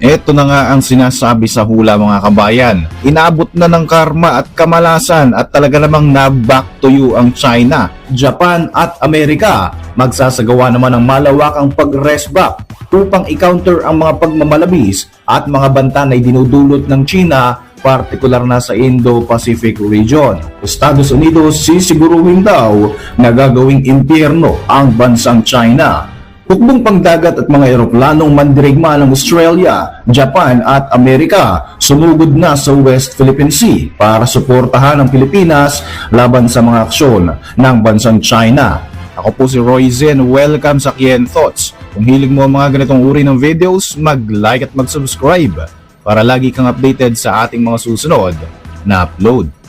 Ito na nga ang sinasabi sa hula mga kabayan. Inabot na ng karma at kamalasan at talaga namang na back to you ang China, Japan at Amerika. Magsasagawa naman ng malawakang pag-rest back upang i-counter ang mga pagmamalabis at mga banta na dinudulot ng China partikular na sa Indo-Pacific region. Estados Unidos sisiguruhin daw na gagawing impyerno ang bansang China. Hukbong pangdagat at mga eroplanong mandirigma ng Australia, Japan at Amerika sumugod na sa West Philippine Sea para suportahan ang Pilipinas laban sa mga aksyon ng bansang China. Ako po si Roy Zen, welcome sa Kien Thoughts. Kung hilig mo ang mga ganitong uri ng videos, mag-like at mag-subscribe para lagi kang updated sa ating mga susunod na upload.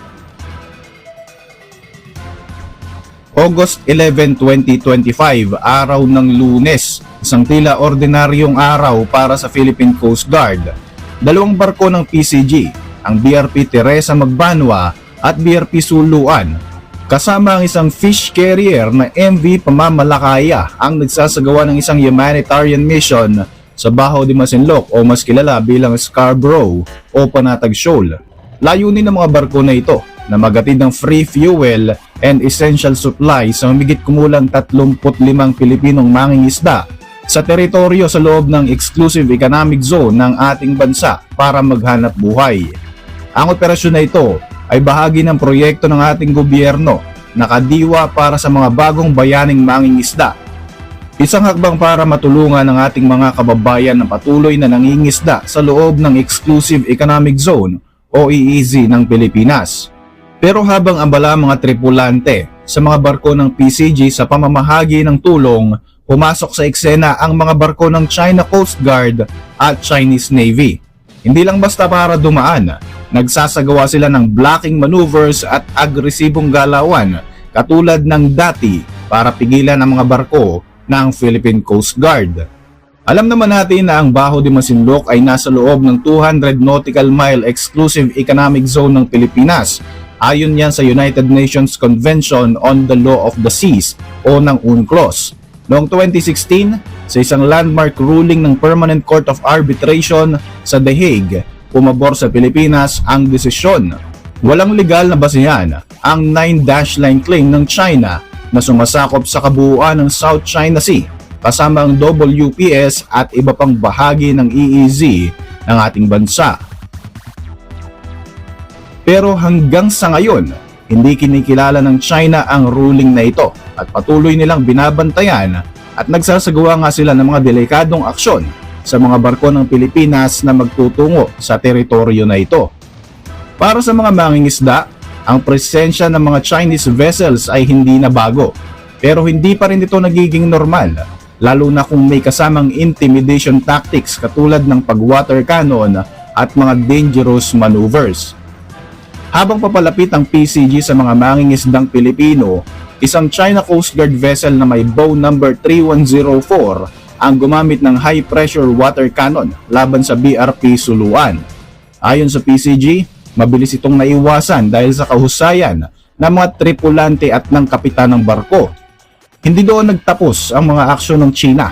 August 11, 2025, araw ng lunes, isang tila ordinaryong araw para sa Philippine Coast Guard. Dalawang barko ng PCG, ang BRP Teresa Magbanwa at BRP Suluan, kasama ang isang fish carrier na MV Pamamalakaya ang nagsasagawa ng isang humanitarian mission sa Baho de Masinloc o mas kilala bilang Scarborough o Panatag Shoal. Layunin ng mga barko na ito na magatid ng free fuel and essential supply sa humigit kumulang 35 Pilipinong mangingisda sa teritoryo sa loob ng exclusive economic zone ng ating bansa para maghanap buhay. Ang operasyon na ito ay bahagi ng proyekto ng ating gobyerno na kadiwa para sa mga bagong bayaning mangingisda. Isang hakbang para matulungan ang ating mga kababayan na patuloy na nangingisda sa loob ng Exclusive Economic Zone o EEZ ng Pilipinas. Pero habang ambala ang mga tripulante sa mga barko ng PCG sa pamamahagi ng tulong, pumasok sa eksena ang mga barko ng China Coast Guard at Chinese Navy. Hindi lang basta para dumaan, nagsasagawa sila ng blocking maneuvers at agresibong galawan katulad ng dati para pigilan ang mga barko ng Philippine Coast Guard. Alam naman natin na ang Baho de Masinloc ay nasa loob ng 200 nautical mile exclusive economic zone ng Pilipinas Ayon yan sa United Nations Convention on the Law of the Seas o ng UNCLOS. Noong 2016, sa isang landmark ruling ng Permanent Court of Arbitration sa The Hague, pumabor sa Pilipinas ang desisyon. Walang legal na basihan ang 9-dash line claim ng China na sumasakop sa kabuuan ng South China Sea kasama ang WPS at iba pang bahagi ng EEZ ng ating bansa. Pero hanggang sa ngayon, hindi kinikilala ng China ang ruling na ito at patuloy nilang binabantayan at nagsasagawa nga sila ng mga delikadong aksyon sa mga barko ng Pilipinas na magtutungo sa teritoryo na ito. Para sa mga mangingisda, ang presensya ng mga Chinese vessels ay hindi na bago pero hindi pa rin ito nagiging normal lalo na kung may kasamang intimidation tactics katulad ng pag-water cannon at mga dangerous maneuvers. Habang papalapit ang PCG sa mga mangingisdang Pilipino, isang China Coast Guard vessel na may bow number 3104 ang gumamit ng high pressure water cannon laban sa BRP Suluan. Ayon sa PCG, mabilis itong naiwasan dahil sa kahusayan ng mga tripulante at ng kapitan ng barko. Hindi doon nagtapos ang mga aksyon ng China.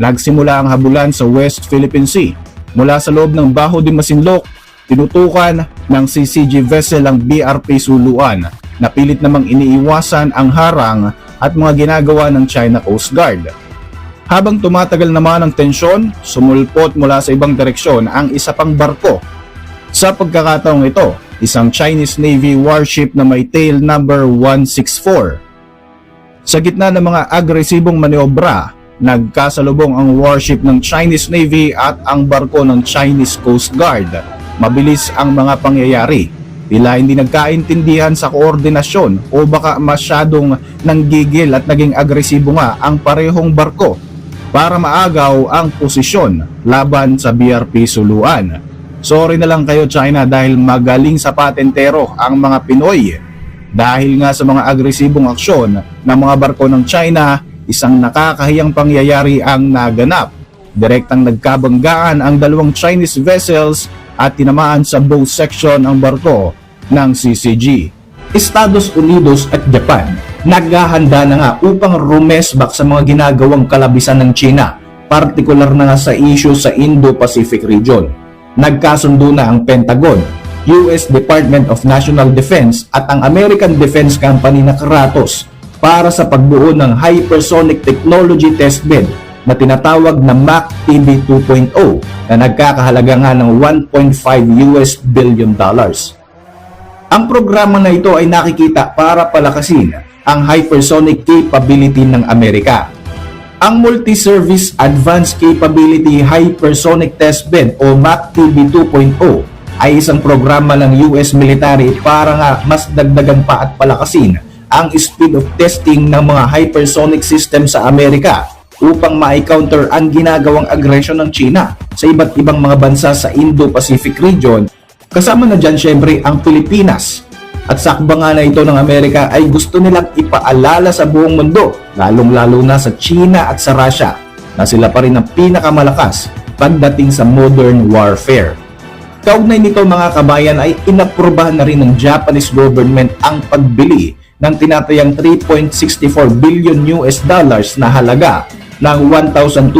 Nagsimula ang habulan sa West Philippine Sea mula sa loob ng Baho de Masinloc Tinutukan ng CCG vessel ang BRP Suluan na pilit namang iniiwasan ang harang at mga ginagawa ng China Coast Guard. Habang tumatagal naman ang tensyon, sumulpot mula sa ibang direksyon ang isa pang barko. Sa pagkakataong ito, isang Chinese Navy warship na may tail number 164. Sa gitna ng mga agresibong maniobra, nagkasalubong ang warship ng Chinese Navy at ang barko ng Chinese Coast Guard mabilis ang mga pangyayari. Tila hindi nagkaintindihan sa koordinasyon o baka masyadong nanggigil at naging agresibo nga ang parehong barko para maagaw ang posisyon laban sa BRP Suluan. Sorry na lang kayo China dahil magaling sa patentero ang mga Pinoy. Dahil nga sa mga agresibong aksyon ng mga barko ng China, isang nakakahiyang pangyayari ang naganap. Direktang nagkabanggaan ang dalawang Chinese vessels at tinamaan sa bow section ang barko ng CCG. Estados Unidos at Japan naghahanda na nga upang rumesbak sa mga ginagawang kalabisan ng China partikular na nga sa issue sa Indo-Pacific region. Nagkasundo na ang Pentagon, US Department of National Defense at ang American Defense Company na Kratos para sa pagbuo ng Hypersonic Technology Testbed na tinatawag na MAC TB 2.0 na nagkakahalaga nga ng 1.5 US billion dollars. Ang programa na ito ay nakikita para palakasin ang hypersonic capability ng Amerika. Ang Multi-Service Advanced Capability Hypersonic Testbed o MACTB 2.0 ay isang programa ng US military para nga mas dagdagan pa at palakasin ang speed of testing ng mga hypersonic system sa Amerika upang ma-counter ang ginagawang aggression ng China sa iba't ibang mga bansa sa Indo-Pacific region Kasama na dyan syempre ang Pilipinas. At sakba nga na ito ng Amerika ay gusto nilang ipaalala sa buong mundo, lalong-lalo na sa China at sa Russia, na sila pa rin ang pinakamalakas pagdating sa modern warfare. Kaugnay nito mga kabayan ay inaprubahan na rin ng Japanese government ang pagbili ng tinatayang 3.64 billion US dollars na halaga ng 1,200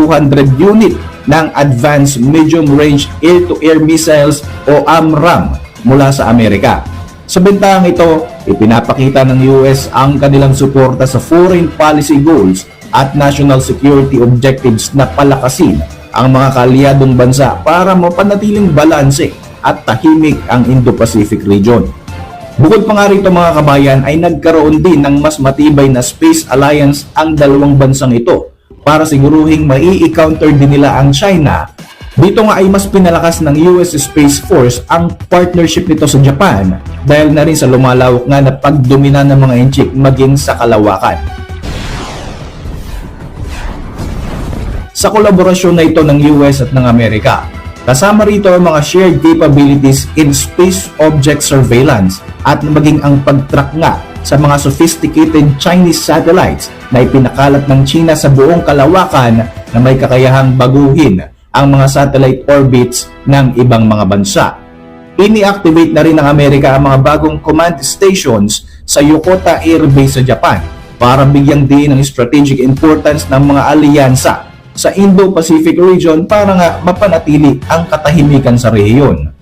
unit ng Advanced Medium Range Air-to-Air Missiles o AMRAAM mula sa Amerika. Sa bentahang ito, ipinapakita ng US ang kanilang suporta sa foreign policy goals at national security objectives na palakasin ang mga kaalyadong bansa para mapanatiling balanse at tahimik ang Indo-Pacific region. Bukod pa nga rito mga kabayan ay nagkaroon din ng mas matibay na space alliance ang dalawang bansang ito para siguruhing mai-counter din nila ang China. Dito nga ay mas pinalakas ng US Space Force ang partnership nito sa Japan dahil na rin sa lumalawak nga na pagdomina ng mga inchik maging sa kalawakan. Sa kolaborasyon na ito ng US at ng Amerika, kasama rito ang mga shared capabilities in space object surveillance at maging ang pag-track nga sa mga sophisticated Chinese satellites na ipinakalat ng China sa buong kalawakan na may kakayahang baguhin ang mga satellite orbits ng ibang mga bansa. Ini-activate na rin ng Amerika ang mga bagong command stations sa Yokota Air Base sa Japan para bigyang diin ng strategic importance ng mga alyansa sa Indo-Pacific region para nga mapanatili ang katahimikan sa rehiyon.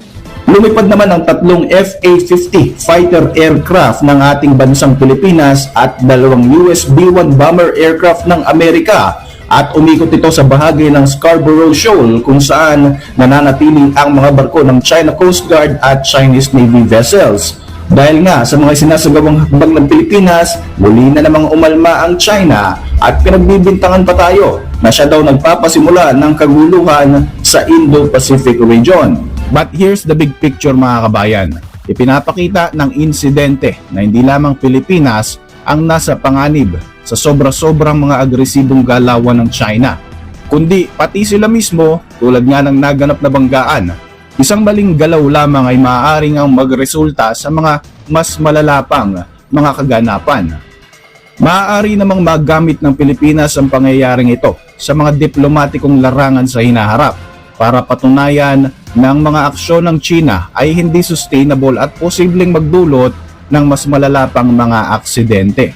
Lumipad naman ang tatlong FA-50 fighter aircraft ng ating bansang Pilipinas at dalawang US B-1 bomber aircraft ng Amerika at umikot ito sa bahagi ng Scarborough Shoal kung saan nananatili ang mga barko ng China Coast Guard at Chinese Navy vessels. Dahil nga sa mga sinasagawang hakbang ng Pilipinas, muli na namang umalma ang China at pinagbibintangan pa tayo na siya daw nagpapasimula ng kaguluhan sa Indo-Pacific region. But here's the big picture mga kabayan. Ipinapakita ng insidente na hindi lamang Pilipinas ang nasa panganib sa sobra-sobrang mga agresibong galawan ng China, kundi pati sila mismo tulad nga ng naganap na banggaan. Isang maling galaw lamang ay maaaring ang magresulta sa mga mas malalapang mga kaganapan. Maaari namang magamit ng Pilipinas ang pangyayaring ito sa mga diplomatikong larangan sa hinaharap para patunayan ng mga aksyon ng China ay hindi sustainable at posibleng magdulot ng mas malalapang mga aksidente.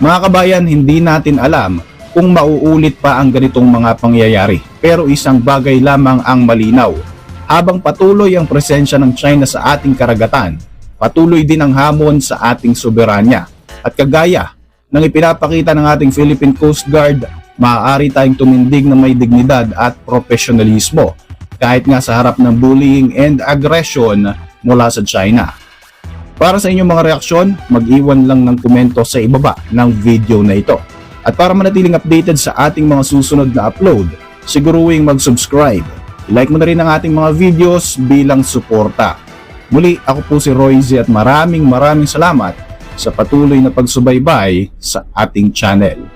Mga kabayan, hindi natin alam kung mauulit pa ang ganitong mga pangyayari pero isang bagay lamang ang malinaw. Habang patuloy ang presensya ng China sa ating karagatan, patuloy din ang hamon sa ating soberanya. At kagaya ng ipinapakita ng ating Philippine Coast Guard, maaari tayong tumindig na may dignidad at profesionalismo kahit nga sa harap ng bullying and aggression mula sa China. Para sa inyong mga reaksyon, mag-iwan lang ng komento sa ibaba ng video na ito. At para manatiling updated sa ating mga susunod na upload, siguruing mag-subscribe. Like mo na rin ang ating mga videos bilang suporta. Muli, ako po si Royce at maraming maraming salamat sa patuloy na pagsubaybay sa ating channel.